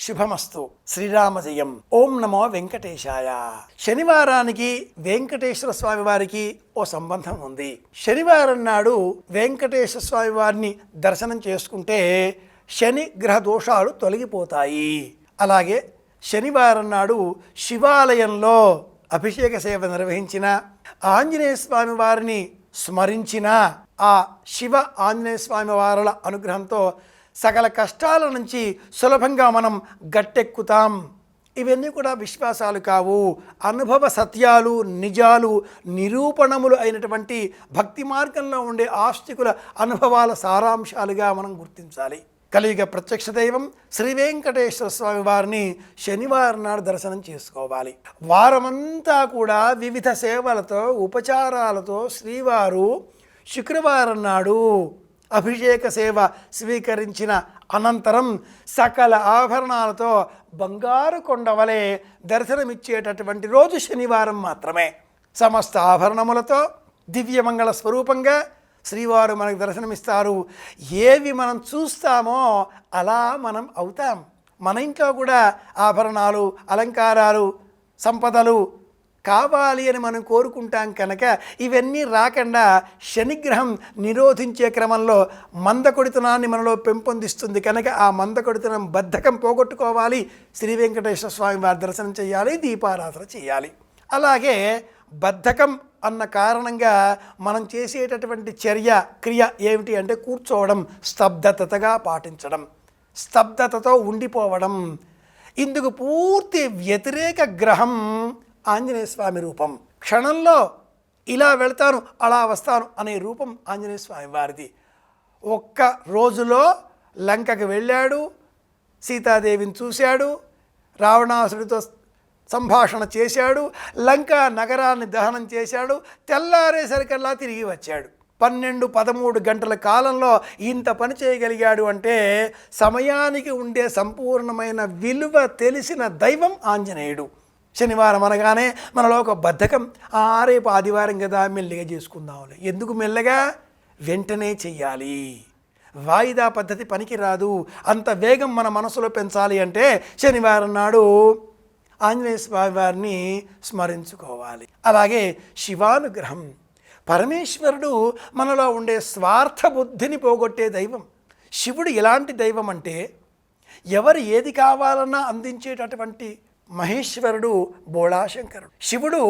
శుభమస్తు. శ్రీరామజయం. ఓం నమో వెంకటేశాయ. శనివారానికి వెంకటేశ్వర స్వామి వారికి ఓ సంబంధం ఉంది. శనివారం నాడు వెంకటేశ్వర స్వామి వారిని దర్శనం చేసుకుంటే శని గ్రహ దోషాలు తొలగిపోతాయి. అలాగే శనివారం నాడు శివాలయంలో అభిషేక సేవ నిర్వహించిన ఆంజనేయ స్వామి వారిని స్మరించిన ఆ శివ ఆంజనేయ స్వామి వారుల అనుగ్రహంతో సకల కష్టాల నుంచి సులభంగా మనం గట్టెక్కుతాం. ఇవన్నీ కూడా విశ్వాసాలు కావు. అనుభవ సత్యాలు నిజాలు నిరూపణములు అయినటువంటి భక్తి మార్గంలో ఉండే ఆస్తికుల అనుభవాల సారాంశాలుగా మనం గుర్తించాలి. కలియుగ ప్రత్యక్ష దైవం శ్రీ వెంకటేశ్వర స్వామి వారిని శనివారం నాడు దర్శనం చేసుకోవాలి. వారమంతా కూడా వివిధ సేవలతో ఉపచారాలతో శ్రీవారు శుక్రవారం నాడు అభిషేక సేవ స్వీకరించిన అనంతరం సకల ఆభరణాలతో బంగారు కొండవలే దర్శనమిచ్చేటటువంటి రోజు శనివారం మాత్రమే. సమస్త ఆభరణములతో దివ్యమంగళ స్వరూపంగా శ్రీవారు మనకు దర్శనమిస్తారు. ఏవి మనం చూస్తామో అలా మనం అవుతాం. మన ఇంట్లో కూడా ఆభరణాలు అలంకారాలు సంపదలు కావాలి అని మనం కోరుకుంటాం కనుక ఇవన్నీ రాకుండా శనిగ్రహం నిరోధించే క్రమంలో మందకొడితనాన్ని మనలో పెంపొందిస్తుంది కనుక ఆ మందకొడితనం బద్ధకం పోగొట్టుకోవాలి. శ్రీ వెంకటేశ్వర స్వామి వారి దర్శనం చేయాలి దీపారాధన చేయాలి. అలాగే బద్ధకం అన్న కారణంగా మనం చేసేటటువంటి చర్య క్రియ ఏమిటి అంటే కూర్చోవడం స్తబ్దతగా పాటించడం స్తబ్దతతో ఉండిపోవడం. ఇందుకు పూర్తి వ్యతిరేక గ్రహం ఆంజనేయ స్వామి రూపం. క్షణంలో ఇలా వెళ్తాను అలా వస్తాను అనే రూపం ఆంజనేయ స్వామి వారిది. ఒక్క రోజులో లంకకు వెళ్ళాడు సీతాదేవిని చూశాడు రావణాసుడితో సంభాషణ చేశాడు లంక నగరాన్ని దహనం చేశాడు తెల్లారేసరికల్లా తిరిగి వచ్చాడు. పన్నెండు పదమూడు గంటల కాలంలో ఇంత పని చేయగలిగాడు అంటే సమయానికి ఉండే సంపూర్ణమైన విలువ తెలిసిన దైవం ఆంజనేయుడు. శనివారం అనగానే మనలో ఒక బద్ధకం "ఆ, రేపు ఆదివారం కదా మెల్లిగా చేసుకుందాంలే. ఎందుకు మెల్లగా? వెంటనే చెయ్యాలి. వాయిదా పద్ధతి పనికిరాదు. అంత వేగం మన మనసులో పెంచాలి అంటే శనివారం నాడు ఆంజనేయ స్వామి వారిని స్మరించుకోవాలి. అలాగే శివానుగ్రహం. పరమేశ్వరుడు మనలో ఉండే స్వార్థ బుద్ధిని పోగొట్టే దైవం. శివుడు ఎలాంటి దైవం అంటే ఎవరు ఏది కావాలన్నా అందించేటటువంటి మహేశ్వరుడు బోళాశంకరుడు. శివుడు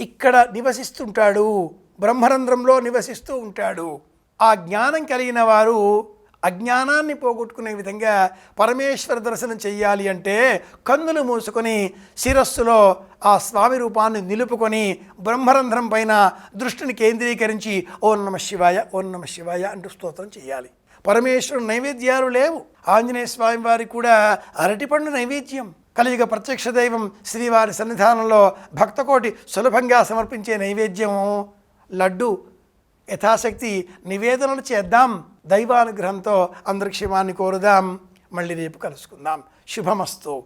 ఇక్కడ నివసిస్తుంటాడు బ్రహ్మరంధ్రంలో నివసిస్తూ ఉంటాడు. ఆ జ్ఞానం కలిగిన వారు అజ్ఞానాన్ని పోగొట్టుకునే విధంగా పరమేశ్వర దర్శనం చెయ్యాలి అంటే కన్నులు మూసుకొని శిరస్సులో ఆ స్వామి రూపాన్ని నిలుపుకొని బ్రహ్మరంధ్రం పైన దృష్టిని కేంద్రీకరించి ఓం నమ శివాయ ఓం నమ శివాయ అంటూ స్తోత్రం చేయాలి పరమేశ్వరుడు నైవేద్యాలు లేవు. ఆంజనేయ స్వామి వారికి కూడా అరటిపండు నైవేద్యం. కలియుగ ప్రత్యక్ష దైవం శ్రీవారి సన్నిధానంలో భక్తకోటి సులభంగా సమర్పించే నైవేద్యము లడ్డు యథాశక్తి నివేదనలు చేద్దాం. దైవానుగ్రహంతో అందరి క్షేమాన్ని కోరుదాం. మళ్ళీ రేపు కలుసుకుందాం. శుభమస్తు.